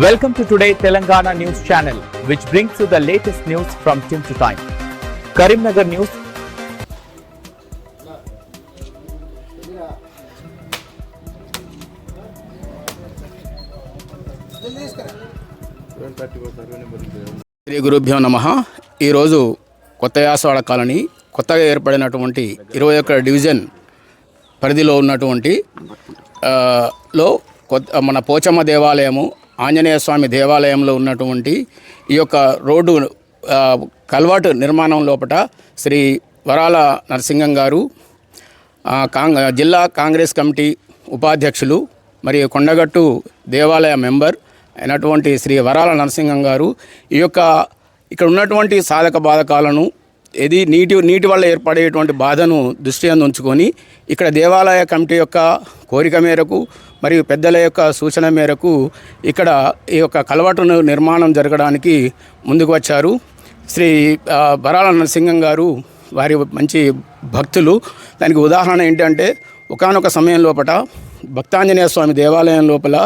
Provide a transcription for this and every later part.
Welcome to today Telangana News Channel, which brings you the latest news from time to time. Karimnagar News Shri గురుభ్యో నమ ఈరోజు కొత్త యాసవాడ colony కొత్తగా ఏర్పడినటువంటి ఇరవై ఒక్క డివిజన్ పరిధిలో ఉన్నటువంటి ఆ, లో కొత్త మన పోచమ్మ దేవాలయము ఆంజనేయ స్వామి దేవాలయంలో ఉన్నటువంటి ఈ యొక్క రోడ్డు కల్వాటు నిర్మాణం లోపట శ్రీ వరాల నరసింగం గారు కాంగ కాంగ్ జిల్లా కాంగ్రెస్ కమిటీ ఉపాధ్యక్షులు మరియు కొండగట్టు దేవాలయ మెంబర్ అయినటువంటి శ్రీ వరాల నరసింహం గారు ఈ యొక్క ఇక్కడ ఉన్నటువంటి సాధక బాధకాలను ఇది నీటి నీటి వల్ల ఏర్పడేటువంటి బాధను దృష్టి అందు ఉంచుకొని ఇక్కడ దేవాలయ కమిటీ యొక్క కోరిక మేరకు మరియు పెద్దల యొక్క సూచన మేరకు ఇక్కడ ఈ యొక్క కలవటును నిర్మాణం జరగడానికి ముందుకు వచ్చారు. శ్రీ బరాల నరసింహం గారు వారి మంచి భక్తులు. దానికి ఉదాహరణ ఏంటంటే ఒకానొక సమయం లోపల భక్తాంజనేయ స్వామి దేవాలయం లోపల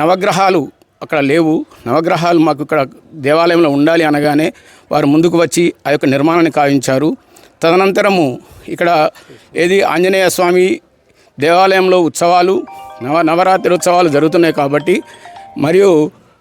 నవగ్రహాలు అక్కడ లేవు. నవగ్రహాలు మాకు ఇక్కడ దేవాలయంలో ఉండాలి అనగానే వారు ముందుకు వచ్చి ఆ యొక్క నిర్మాణాన్ని కావించారు. తదనంతరము ఇక్కడ ఏది ఆంజనేయ స్వామి దేవాలయంలో ఉత్సవాలు నవ నవరాత్రి ఉత్సవాలు జరుగుతున్నాయి కాబట్టి మరియు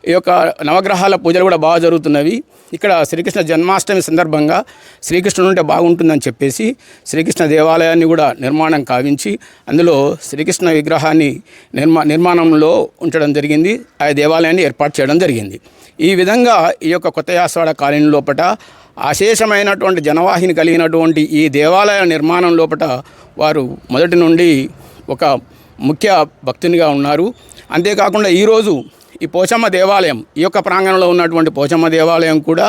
ఈ యొక్క నవగ్రహాల పూజలు కూడా బాగా జరుగుతున్నవి. ఇక్కడ శ్రీకృష్ణ జన్మాష్టమి సందర్భంగా శ్రీకృష్ణుడు ఉంటే బాగుంటుందని చెప్పేసి శ్రీకృష్ణ దేవాలయాన్ని కూడా నిర్మాణం కావించి అందులో శ్రీకృష్ణ విగ్రహాన్ని నిర్మా నిర్మాణంలో ఉంచడం జరిగింది. ఆ దేవాలయాన్ని ఏర్పాటు చేయడం జరిగింది. ఈ విధంగా ఈ యొక్క కొత్త యాసవాడ కాలనీ లోపట అశేషమైనటువంటి జనవాహిని కలిగినటువంటి ఈ దేవాలయ నిర్మాణం లోపట వారు మొదటి నుండి ఒక ముఖ్య భక్తునిగా ఉన్నారు. అంతేకాకుండా ఈరోజు ఈ పోచమ్మ దేవాలయం ఈ యొక్క ప్రాంగణంలో ఉన్నటువంటి పోచమ్మ దేవాలయం కూడా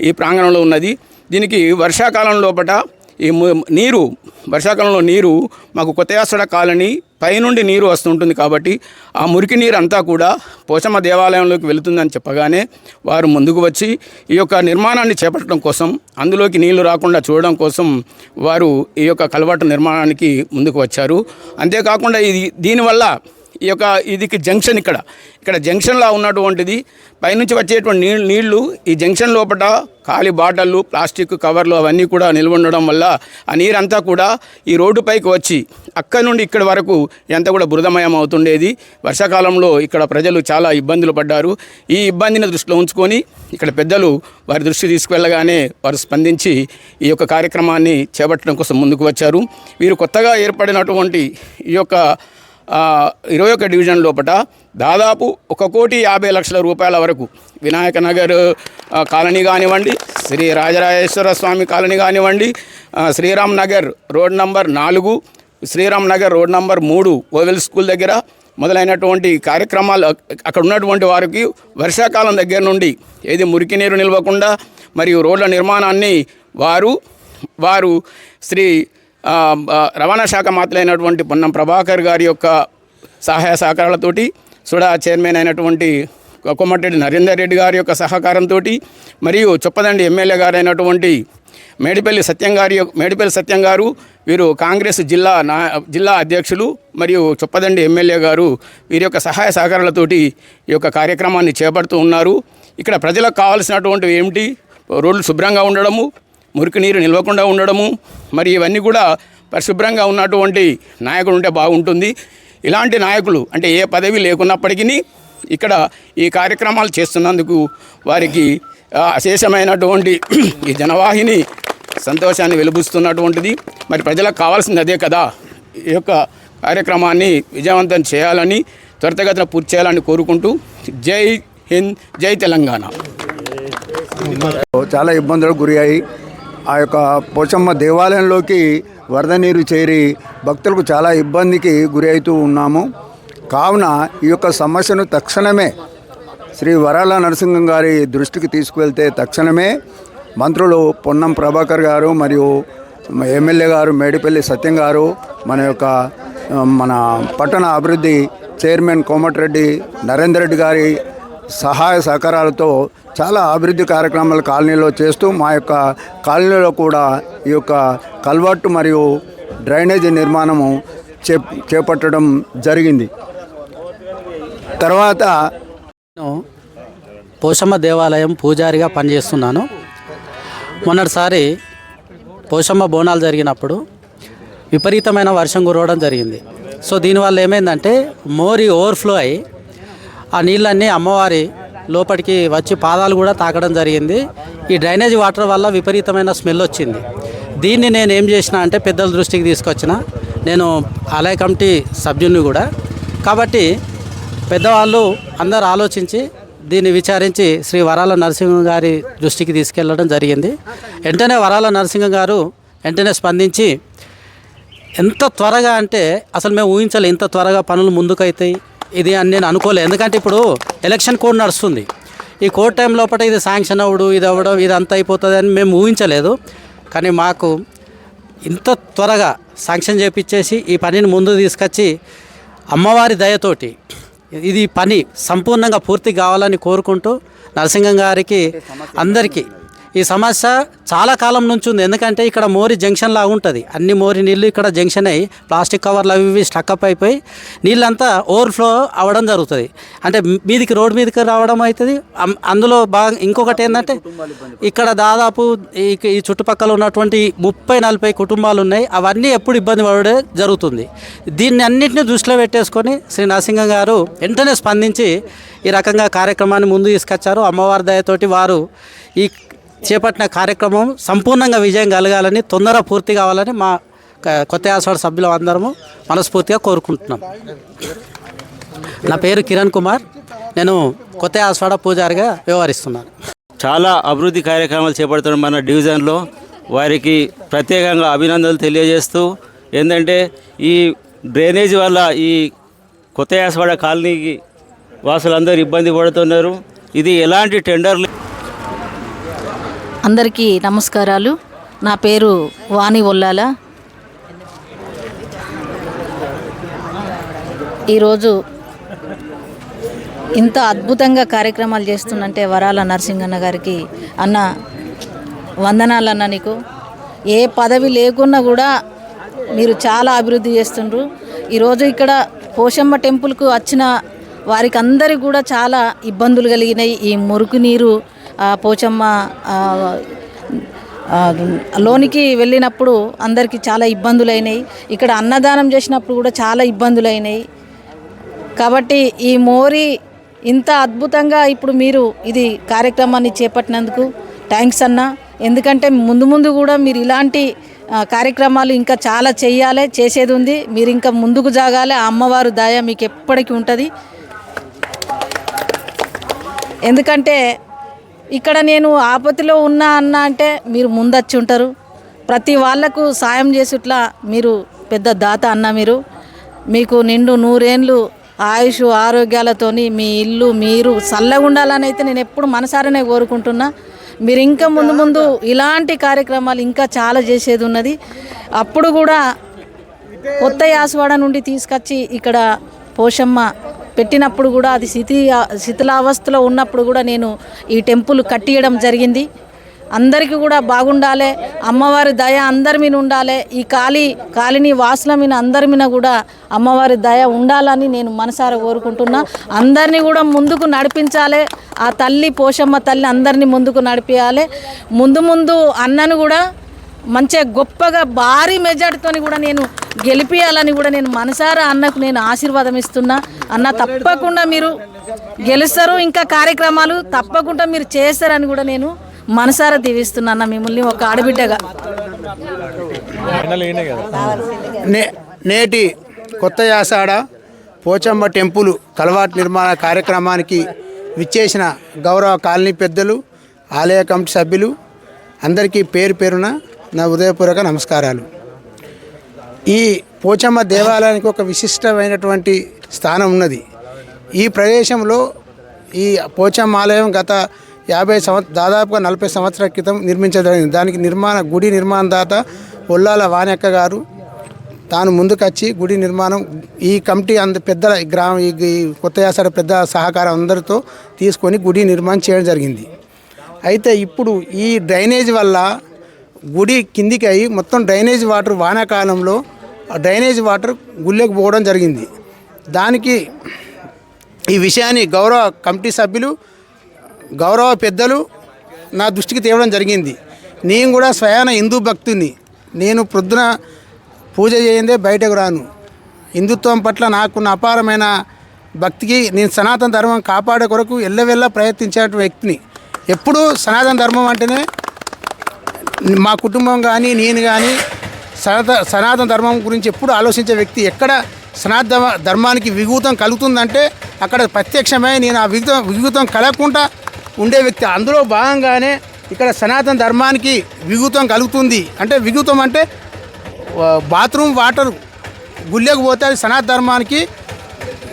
ఈ ప్రాంగణంలో ఉన్నది. దీనికి వర్షాకాలం లోపల ఈ ము- నీరు వర్షాకాలంలో నీరు మాకు కొత్తయాసడ కాలనీ పైనుండి నీరు వస్తుంటుంది కాబట్టి ఆ మురికి నీరు అంతా కూడా పోచమ్మ దేవాలయంలోకి వెళుతుందని చెప్పగానే వారు ముందుకు వచ్చి ఈ యొక్క నిర్మాణాన్ని చేపట్టడం కోసం అందులోకి నీళ్ళు రాకుండా చూడడం కోసం వారు ఈ యొక్క కలవాటు నిర్మాణానికి ముందుకు వచ్చారు. అంతేకాకుండా ఇది దీనివల్ల ఈ యొక్క ఇదికి జంక్షన్ ఇక్కడ. ఇక్కడ జంక్షన్లా ఉన్నటువంటిది పైనుంచి వచ్చేటువంటి నీళ్ళు నీళ్ళు ఈ జంక్షన్ లోపల ఖాళీ బాటళ్ళు ప్లాస్టిక్ కవర్లు అవన్నీ కూడా నిల్వ ఉండడం వల్ల ఆ నీరంతా కూడా ఈ రోడ్డుపైకి వచ్చి అక్కడి నుండి ఇక్కడి వరకు ఎంత కూడా బురదమయం అవుతుండేది. వర్షాకాలంలో ఇక్కడ ప్రజలు చాలా ఇబ్బందులు పడ్డారు. ఈ ఇబ్బందిని దృష్టిలో ఉంచుకొని ఇక్కడ పెద్దలు వారి దృష్టి తీసుకువెళ్ళగానే వారు స్పందించి ఈ యొక్క కార్యక్రమాన్ని చేపట్టడం కోసం ముందుకు వచ్చారు. వీరు కొత్తగా ఏర్పడినటువంటి ఈ యొక్క ఇరవై ఒక్క డివిజన్ లోపల దాదాపు ఒక కోటి యాభై లక్షల రూపాయల వరకు వినాయక నగర్ కాలనీ కానివ్వండి శ్రీ రాజరాజేశ్వర స్వామి కాలనీ కానివ్వండి శ్రీరామ్ నగర్ రోడ్ నంబర్ నాలుగు శ్రీరామ్ నగర్ రోడ్ నంబర్ మూడు ఓవెల్ స్కూల్ దగ్గర మొదలైనటువంటి కార్యక్రమాలు అక్కడ ఉన్నటువంటి వారికి వర్షాకాలం దగ్గర నుండి ఏది మురికి నీరు నిల్వకుండా మరియు రోడ్ల నిర్మాణాన్ని వారు వారు శ్రీ రవాణా శాఖ మాత్రమైనటువంటి పొన్నం ప్రభాకర్ గారి యొక్క సహాయ సహకారాలతోటి సుడా చైర్మన్ అయినటువంటి కొమ్మటిరెడ్డి నరేందర్ రెడ్డి గారి యొక్క సహకారంతో మరియు చొప్పదండి ఎమ్మెల్యే గారైనటువంటి మేడిపల్లి సత్యం గారి యొక్క- మేడిపల్లి సత్యం గారు వీరు కాంగ్రెస్ జిల్లా నా జిల్లా అధ్యక్షులు మరియు చొప్పదండి ఎమ్మెల్యే గారు వీరి యొక్క సహాయ సహకారాలతోటి ఈ యొక్క కార్యక్రమాన్ని చేపడుతూ ఉన్నారు. ఇక్కడ ప్రజలకు కావాల్సినటువంటివి ఏమిటి? రోడ్లు శుభ్రంగా ఉండడము మురికి నీరు నిల్వకుండా ఉండడము మరి ఇవన్నీ కూడా పరిశుభ్రంగా ఉన్నటువంటి నాయకుడు ఉంటే బాగుంటుంది. ఇలాంటి నాయకులు అంటే ఏ పదవి లేకున్నప్పటికీ ఇక్కడ ఈ కార్యక్రమాలు చేస్తున్నందుకు వారికి అశేషమైనటువంటి ఈ జనవాహిని సంతోషాన్ని వెలుబుస్తున్నటువంటిది. మరి ప్రజలకు కావాల్సింది అదే కదా. ఈ యొక్క కార్యక్రమాన్ని విజయవంతం చేయాలని త్వరితగతిన పూర్తి చేయాలని కోరుకుంటూ జై హింద్ జై తెలంగాణ. చాలా ఇబ్బందులకు గురి అయ్యి ఆ యొక్క పోచమ్మ దేవాలయంలోకి వరద నీరు చేరి భక్తులకు చాలా ఇబ్బందికి గురి అవుతూ ఉన్నాము. కావున ఈ యొక్క సమస్యను తక్షణమే శ్రీ వరాల నరసింహం గారి దృష్టికి తీసుకువెళ్తే తక్షణమే మంత్రులు పొన్నం ప్రభాకర్ గారు మరియు ఎమ్మెల్యే గారు మేడిపల్లి సత్యం గారు మన యొక్క మన పట్టణ అభివృద్ధి చైర్మన్ కోమటిరెడ్డి నరేందర్ రెడ్డి గారి సహాయ సహకారాలతో చాలా అభివృద్ధి కార్యక్రమాలు కాలనీలో చేస్తూ మా యొక్క కాలనీలో కూడా ఈ యొక్క కల్వర్టు మరియు డ్రైనేజీ నిర్మాణము చే చేపట్టడం జరిగింది. తర్వాత నేను పోషమ్మ దేవాలయం పూజారిగా పనిచేస్తున్నాను. మొన్నటిసారి పోషమ్మ బోనాలు జరిగినప్పుడు విపరీతమైన వర్షం కురవడం జరిగింది. సో దీనివల్ల ఏమైందంటే మోరి ఓవర్ఫ్లో అయ్యి ఆ నీళ్ళన్నీ అమ్మవారి లోపలికి వచ్చి పాదాలు కూడా తాకడం జరిగింది. ఈ డ్రైనేజ్ వాటర్ వల్ల విపరీతమైన స్మెల్ వచ్చింది. దీన్ని నేను ఏం చేసిన అంటే పెద్దల దృష్టికి తీసుకొచ్చిన. నేను ఆలయ కమిటీ సభ్యుని కూడా. కాబట్టి పెద్దవాళ్ళు అందరు ఆలోచించి దీన్ని విచారించి శ్రీ వరాల నరసింహ గారి దృష్టికి తీసుకెళ్ళడం జరిగింది. వెంటనే వరాల నరసింహ గారు వెంటనే స్పందించి ఎంత త్వరగా అంటే అసలు మేము ఊహించలే ఇంత త్వరగా పనులు ముందుకైతాయి. ఇది అని నేను అనుకోలేదు ఎందుకంటే ఇప్పుడు ఎలక్షన్ కోడ్ నడుస్తుంది. ఈ కోడ్ టైం లోపల ఇది శాంక్షన్ అవ్వడు ఇది అవ్వడం ఇది అంత అయిపోతుంది అని మేము ఊహించలేదు. కానీ మాకు ఇంత త్వరగా శాంక్షన్ చేపించేసి ఈ పనిని ముందు తీసుకొచ్చి అమ్మవారి దయతోటి ఇది పని సంపూర్ణంగా పూర్తి కావాలని కోరుకుంటూ నరసింహం గారికి అందరికీ ఈ సమస్య చాలా కాలం నుంచి ఉంది. ఎందుకంటే ఇక్కడ మోరి జంక్షన్ లాగా ఉంటుంది. అన్ని మోరి నీళ్ళు ఇక్కడ జంక్షన్ అయ్యి ప్లాస్టిక్ కవర్లు అవి ఇవి స్టక్అప్ అయిపోయి నీళ్ళంతా ఓవర్ఫ్లో అవ్వడం జరుగుతుంది. అంటే మీదికి రోడ్ మీదకి రావడం అవుతుంది అందులో బాగా ఇంకొకటి ఏంటంటే ఇక్కడ దాదాపు ఈ ఈ చుట్టుపక్కల ఉన్నటువంటి ముప్పై నలభై కుటుంబాలు ఉన్నాయి. అవన్నీ ఎప్పుడు ఇబ్బంది పడే జరుగుతుంది. దీన్ని అన్నింటినీ దృష్టిలో పెట్టేసుకొని శ్రీ నరసింహ గారు వెంటనే స్పందించి ఈ రకంగా కార్యక్రమాన్ని ముందు తీసుకొచ్చారు. అమ్మవారి దయతోటి వారు ఈ చేపట్టిన కార్యక్రమం సంపూర్ణంగా విజయం కలగాలని తొందర పూర్తి కావాలని మా కొత్త యాసవాడ సభ్యులు అందరము మనస్ఫూర్తిగా కోరుకుంటున్నాం. నా పేరు కిరణ్ కుమార్. నేను కొత్త యాసవాడ పూజారిగా వ్యవహరిస్తున్నాను. చాలా అభివృద్ధి కార్యక్రమాలు చేపడుతున్న మన డివిజన్లో వారికి ప్రత్యేకంగా అభినందనలు తెలియజేస్తూ ఏంటంటే ఈ డ్రైనేజ్ వల్ల ఈ కొత్త యాసవాడ కాలనీకి వాసులందరూ ఇబ్బంది పడుతున్నారు. ఇది ఎలాంటి టెండర్లు అందరికీ నమస్కారాలు. నా పేరు వాణి ఒల్లాల. ఈరోజు ఇంత అద్భుతంగా కార్యక్రమాలు చేస్తుందంటే వరాల నరసింహన్న గారికి అన్న వందనాలన్న నీకు. ఏ పదవి లేకున్నా కూడా మీరు చాలా అభివృద్ధి చేస్తుండ్రు. ఈరోజు ఇక్కడ పోషమ్మ టెంపుల్కు వచ్చిన వారికి అందరికీ కూడా చాలా ఇబ్బందులు కలిగినాయి. ఈ మురుకు నీరు పోచమ్మ లోనికి వెళ్ళినప్పుడు అందరికీ చాలా ఇబ్బందులు అయినాయి ఇక్కడ అన్నదానం చేసినప్పుడు కూడా చాలా ఇబ్బందులు అయినాయి కాబట్టి ఈ మోరి ఇంత అద్భుతంగా ఇప్పుడు మీరు ఇది కార్యక్రమాన్ని చేపట్టినందుకు థ్యాంక్స్ అన్న. ఎందుకంటే ముందు ముందు కూడా మీరు ఇలాంటి కార్యక్రమాలు ఇంకా చాలా చేయాలి చేసేది ఉంది. మీరు ఇంకా ముందుకు జాగాలి. ఆ అమ్మవారు దయ మీకు ఎప్పటికీ ఉంటుంది. ఎందుకంటే ఇక్కడ నేను ఆపత్తిలో ఉన్నా అన్న అంటే మీరు ముందచ్చి ఉంటారు ప్రతి వాళ్ళకు సాయం చేసుట్లా మీరు పెద్ద దాత అన్న మీరు. మీకు నిండు నూరేండ్లు ఆయుష్ ఆరోగ్యాలతోని మీ ఇల్లు మీరు చల్లగా ఉండాలని అయితే నేను ఎప్పుడు మనసారనే కోరుకుంటున్నా. మీరు ఇంకా ముందు ముందు ఇలాంటి కార్యక్రమాలు ఇంకా చాలా చేసేది ఉన్నది. అప్పుడు కూడా కొత్త యాసవాడ నుండి తీసుకొచ్చి ఇక్కడ పోషమ్మ పెట్టినప్పుడు కూడా అది శిథి శిథిలావస్థలో ఉన్నప్పుడు కూడా నేను ఈ టెంపుల్ కట్టియడం జరిగింది. అందరికీ కూడా బాగుండాలి. అమ్మవారి దయ అందరి మీద ఉండాలి. ఈ కాళీ కాలిని వాసుల మీద అందరి మీద కూడా అమ్మవారి దయ ఉండాలని నేను మనసారా కోరుకుంటున్నా. అందరినీ కూడా ముందుకు నడిపించాలి. ఆ తల్లి పోషమ్మ తల్లి అందరినీ ముందుకు నడిపించాలి ముందు ముందు అన్నను కూడా మంచిగా గొప్పగా భారీ మెజార్టీతో కూడా నేను గెలిపియాలని కూడా నేను మనసారా అన్నకు నేను ఆశీర్వాదం ఇస్తున్నా. అన్న తప్పకుండా మీరు గెలుస్తారు ఇంకా కార్యక్రమాలు తప్పకుండా మీరు చేస్తారని కూడా నేను మనసారా దీవిస్తున్నా అన్న మిమ్మల్ని ఒక ఆడబిడ్డగా. నే నేటి కొత్త యాసాడ పోచమ్మ టెంపుల్ కలవాట్ నిర్మాణ కార్యక్రమానికి విచ్చేసిన గౌరవ కాలనీ పెద్దలు ఆలయ కమిటీ సభ్యులు అందరికీ పేరు పేరున నా ఉదయపూర్వక నమస్కారాలు. ఈ పోచమ్మ దేవాలయానికి ఒక విశిష్టమైనటువంటి స్థానం ఉన్నది. ఈ ప్రదేశంలో ఈ పోచమ్మ ఆలయం గత యాభై సంవత్ దాదాపుగా నలభై సంవత్సరాల క్రితం నిర్మించబడింది. దానికి నిర్మాణ గుడి నిర్మాణదాత ఒల్లాల వానెక్క గారు తాను ముందుకొచ్చి గుడి నిర్మాణం ఈ కమిటీ అంద పెద్దల గ్రామం గ్రామ ఈ ఈ కొత్త యాసడ పెద్ద సహకారం అందరితో తీసుకొని గుడి నిర్మాణం చేయడం జరిగింది. అయితే ఇప్పుడు ఈ డ్రైనేజ్ వల్ల గుడి కిందికి అయ్యి మొత్తం డ్రైనేజ్ వాటర్ వానాకాలంలో డ్రైనేజ్ వాటర్ గుళ్ళకి పోవడం జరిగింది. దానికి ఈ విషయాన్ని గౌరవ కమిటీ సభ్యులు గౌరవ పెద్దలు నా దృష్టికి తేవడం జరిగింది. నేను కూడా స్వయాన హిందూ భక్తుని. నేను ప్రొద్దున పూజ చేయందే బయటకు రాను. హిందుత్వం పట్ల నాకున్న అపారమైన భక్తికి నేను సనాతన ధర్మం కాపాడే కొరకు ఎల్లవెల్ల ప్రయత్నించేటువంటి వ్యక్తిని. ఎప్పుడూ సనాతన ధర్మం అంటేనే మా కుటుంబం కానీ నేను కానీ సనాత సనాతన ధర్మం గురించి ఎప్పుడు ఆలోచించే వ్యక్తి ఎక్కడ సనాతన ధర్మానికి విఘూతం కలుగుతుందంటే అక్కడ ప్రత్యక్షమై నేను ఆ విఘూతం విఘూతం కలగకుండా ఉండే వ్యక్తి. అందులో భాగంగానే ఇక్కడ సనాతన ధర్మానికి విఘూతం కలుగుతుంది. అంటే విఘూతం అంటే బాత్రూమ్ వాటర్ గుళ్ళకు పోతే అది సనాతన ధర్మానికి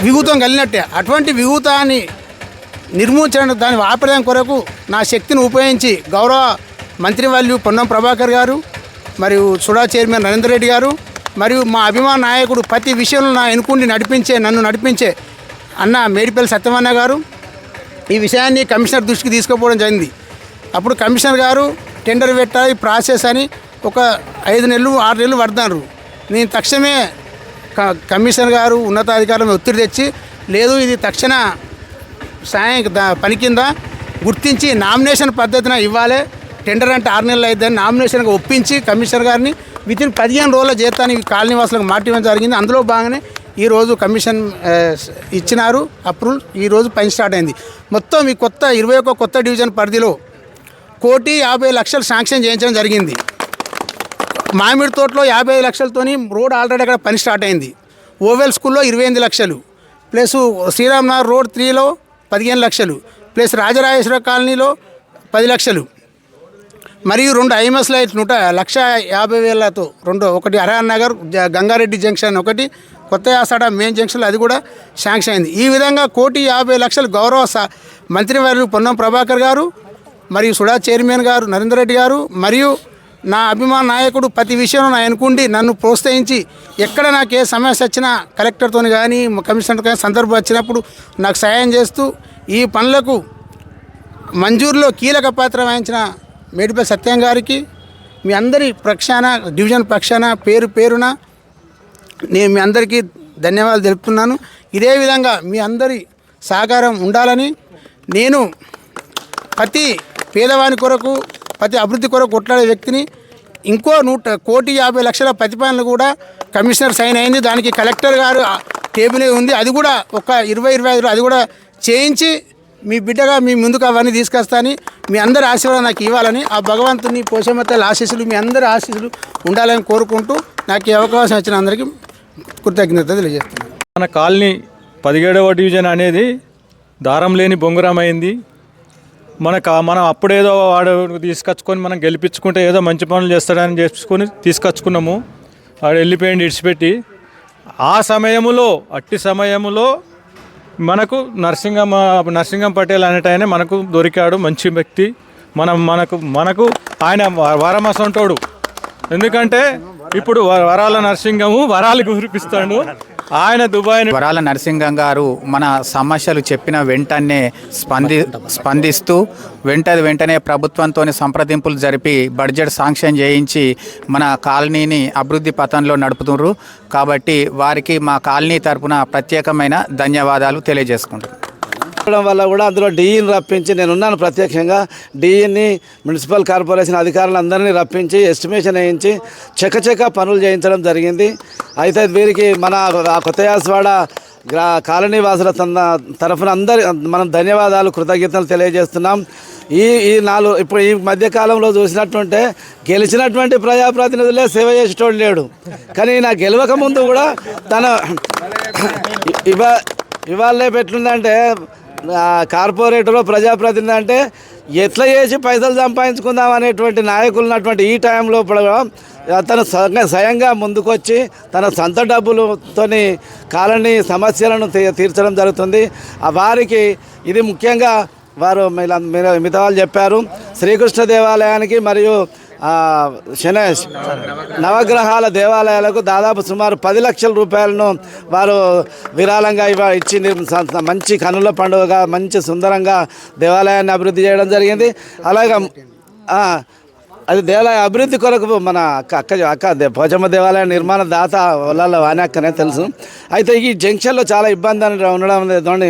విఘూతం కలిగినట్టే. అటువంటి విఘూతాన్ని నిర్మూలించడం దాన్ని ఆపడం కొరకు నా శక్తిని ఉపయోగించి గౌరవ మంత్రి వాళ్ళు పొన్నం ప్రభాకర్ గారు మరియు సుడా చైర్మన్ నరేందర్ రెడ్డి గారు మరియు మా అభిమాన నాయకుడు ప్రతి విషయంలో నా ఎన్నుకుండి నడిపించే నన్ను నడిపించే అన్న మేడిపల్లి సత్యమన్న గారు ఈ విషయాన్ని కమిషనర్ దృష్టికి తీసుకుపోవడం జరిగింది. అప్పుడు కమిషనర్ గారు టెండర్ పెట్టాలి ప్రాసెస్ అని ఒక ఐదు నెలలు ఆరు నెలలు పడుతున్నారు. నేను తక్షణమే క- కమిషనర్ గారు ఉన్నతాధికారులను ఒత్తిడి తెచ్చి లేదు ఇది తక్షణ సాయం పని కింద గుర్తించి నామినేషన్ పద్ధతిన ఇవ్వాలి టెండర్ అంటే ఆరు నెలలు అయిద్దని నామినేషన్గా ఒప్పించి కమిషనర్ గారిని విత్ ఇన్ పదిహేను రోజుల జీతాన్ని ఈ కాలనీ వాసులకు మాట ఇవ్వడం జరిగింది. అందులో భాగంగానే ఈరోజు కమిషన్ ఇచ్చినారు అప్రూవల్ ఈరోజు పని స్టార్ట్ అయింది. మొత్తం ఈ కొత్త ఇరవై ఒక్క కొత్త డివిజన్ పరిధిలో కోటి యాభై లక్షలు శాంక్షన్ చేయించడం జరిగింది. మామిడి తోటలో యాభై ఐదు లక్షలతోని రోడ్ ఆల్రెడీ అక్కడ పని స్టార్ట్ అయింది. ఓవెల్ స్కూల్లో ఇరవై ఎనిమిది లక్షలు. ప్లస్ శ్రీరామ్నగర్ రోడ్ త్రీలో పదిహేను లక్షలు. ప్లస్ రాజరాజేశ్వర కాలనీలో పది లక్షలు. మరియు రెండు ఐఎంఎస్ లైట్ నూట లక్ష యాభై వేలతో రెండు ఒకటి అరహన్ నగర్ జ- గంగారెడ్డి జంక్షన్ ఒకటి కొత్త యాసడ మెయిన్ జంక్షన్లో అది కూడా శాంక్షన్ అయింది. ఈ విధంగా కోటి యాభై లక్షలు గౌరవ స- మంత్రివర్యులు పొన్నం ప్రభాకర్ గారు మరియు సుడా చైర్మన్ గారు నరేందర్ రెడ్డి గారు మరియు నా అభిమాన నాయకుడు ప్రతి విషయంలో నా అనుకుండి నన్ను ప్రోత్సహించి ఎక్కడ నాకు ఏ సమస్య వచ్చినా కలెక్టర్తో కానీ కమిషనర్తో కానీ సందర్భం వచ్చినప్పుడు నాకు సహాయం చేస్తూ ఈ పనులకు మంజూరులో కీలక పాత్ర వహించిన మేడిపల్లి సత్యం గారికి మీ అందరి ప్రక్షాన డివిజన్ ప్రక్షాన పేరు పేరున నేను మీ అందరికీ ధన్యవాదాలు తెలుపుతున్నాను. ఇదే విధంగా మీ అందరి సహకారం ఉండాలని నేను ప్రతి పేదవాని కొరకు ప్రతి అభివృద్ధి కొరకు కొట్లాడే వ్యక్తిని ఇంకో నూట కోటి యాభై లక్షల ప్రతిపాదనలు కూడా కమిషనర్ సైన్ అయింది. దానికి కలెక్టర్ గారు టేబుల్ ఉంది. అది కూడా ఒక ఇరవై ఇరవై ఐదు అది కూడా చేయించి మీ బిడ్డగా మీ ముందుకు అవన్నీ తీసుకొస్తాని మీ అందరి ఆశీర్వాదం నాకు ఇవ్వాలని ఆ భగవంతుని పోషమతల ఆశీస్సులు మీ అందరి ఆశీస్సులు ఉండాలని కోరుకుంటూ నాకు ఈ అవకాశం ఇచ్చిన అందరికీ కృతజ్ఞత తెలియజేస్తున్నాను. మన కాలనీ పదిహేడవ డివిజన్ అనేది దారం లేని బొంగురం అయింది. మనకు మనం అప్పుడేదో వాడు తీసుకొచ్చుకొని మనం గెలిపించుకుంటే ఏదో మంచి పనులు చేస్తాడని చేసుకొని తీసుకొచ్చుకున్నాము. వాడు వెళ్ళిపోయింది ఇడిచిపెట్టి. ఆ సమయంలో అట్టి సమయంలో మనకు నరసింహమ్మ నరసింహం పటేల్ అనేట మనకు దొరికాడు మంచి వ్యక్తి. మనం మనకు మనకు ఆయన వరమసంటోడు ఎందుకంటే ఇప్పుడు వరాల నరసింహము వరాలు కురిపిస్తాడు ఆయన దుబాయ్ వరాల నరసింహం గారు మన సమస్యలు చెప్పిన వెంటనే స్పంది స్పందిస్తూ వెంటది వెంటనే ప్రభుత్వంతో సంప్రదింపులు జరిపి బడ్జెట్ శాంక్షన్ చేయించి మన కాలనీని అభివృద్ధి పథంలో నడుపుతున్నారు. కాబట్టి వారికి మా కాలనీ తరపున ప్రత్యేకమైన ధన్యవాదాలు తెలియజేసుకుంటున్నాం. వల్ల కూడా అందులో డీఈని రప్పించి నేను ఉన్నాను ప్రత్యక్షంగా డీఈని మున్సిపల్ కార్పొరేషన్ అధికారులందరినీ రప్పించి ఎస్టిమేషన్ వేయించి చకచక పనులు చేయించడం జరిగింది. అయితే వీరికి మన ఆ కొత్త యాసవాడ గ్రా కాలనీ వాసుల తన తరఫున అందరి మనం ధన్యవాదాలు కృతజ్ఞతలు తెలియజేస్తున్నాం. ఈ ఈ నాలుగు ఇప్పుడు ఈ మధ్యకాలంలో చూసినట్టుంటే గెలిచినటువంటి ప్రజాప్రతినిధులే సేవ చేసేటోడు లేడు. కానీ నా గెలవక ముందు కూడా తన ఇవా ఇవాళ పెట్టిందంటే ఎట్లుందంటే కార్పొరేటర్ ప్రజాప్రతినిధి అంటే ఎట్లా చేసి పైసలు సంపాదించుకుందాం అనేటువంటి నాయకులు ఉన్నటువంటి ఈ టైంలో కూడా తను స్వయంగా- ముందుకొచ్చి తన సొంత డబ్బులతోని కాలనీ సమస్యలను తీ- తీర్చడం జరుగుతుంది. ఆ వారికి ఇది ముఖ్యంగా వారు మిగతా వాళ్ళు చెప్పారు. శ్రీకృష్ణ దేవాలయానికి మరియు శనేష్ నవగ్రహాల దేవాలయాలకు దాదాపు సుమారు పది లక్షల రూపాయలను వారు విరాళంగా ఇవ ఇచ్చి మంచి కనుల పండుగగా మంచి సుందరంగా దేవాలయాన్ని అభివృద్ధి చేయడం జరిగింది. అలాగే అది దేవాలయ అభివృద్ధి కొరకు మన అక్క అక్క దే- పోచమ్మ దేవాలయ నిర్మాణ దాత వల్ల వానక్కనే తెలుసు. అయితే ఈ జంక్షన్లో చాలా ఇబ్బంది అని ఉండడం లేదని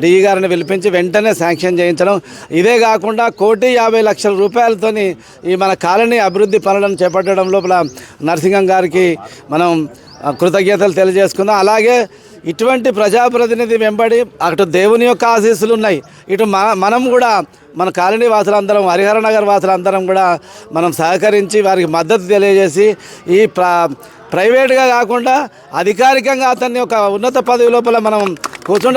డిఈ గారిని పిలిపించి వెంటనే శాంక్షన్ చేయించడం. ఇదే కాకుండా కోటి యాభై లక్షల రూపాయలతోని ఈ మన కాలనీ అభివృద్ధి పనులను చేపట్టడం లోపల నరసింహం గారికి మనం కృతజ్ఞతలు తెలియజేసుకుందాం. అలాగే ఇటువంటి ప్రజాప్రతినిధి వెంబడి అటు దేవుని యొక్క ఆశీస్సులు ఉన్నాయి. ఇటు మన మనం కూడా మన కాలనీ వాసులందరం హరిహర నగర్ వాసులందరం కూడా మనం సహకరించి వారికి మద్దతు తెలియజేసి ఈ ప్రైవేట్గా కాకుండా అధికారికంగా అతన్ని ఒక ఉన్నత పదవి లోపల మనం కూర్చుండ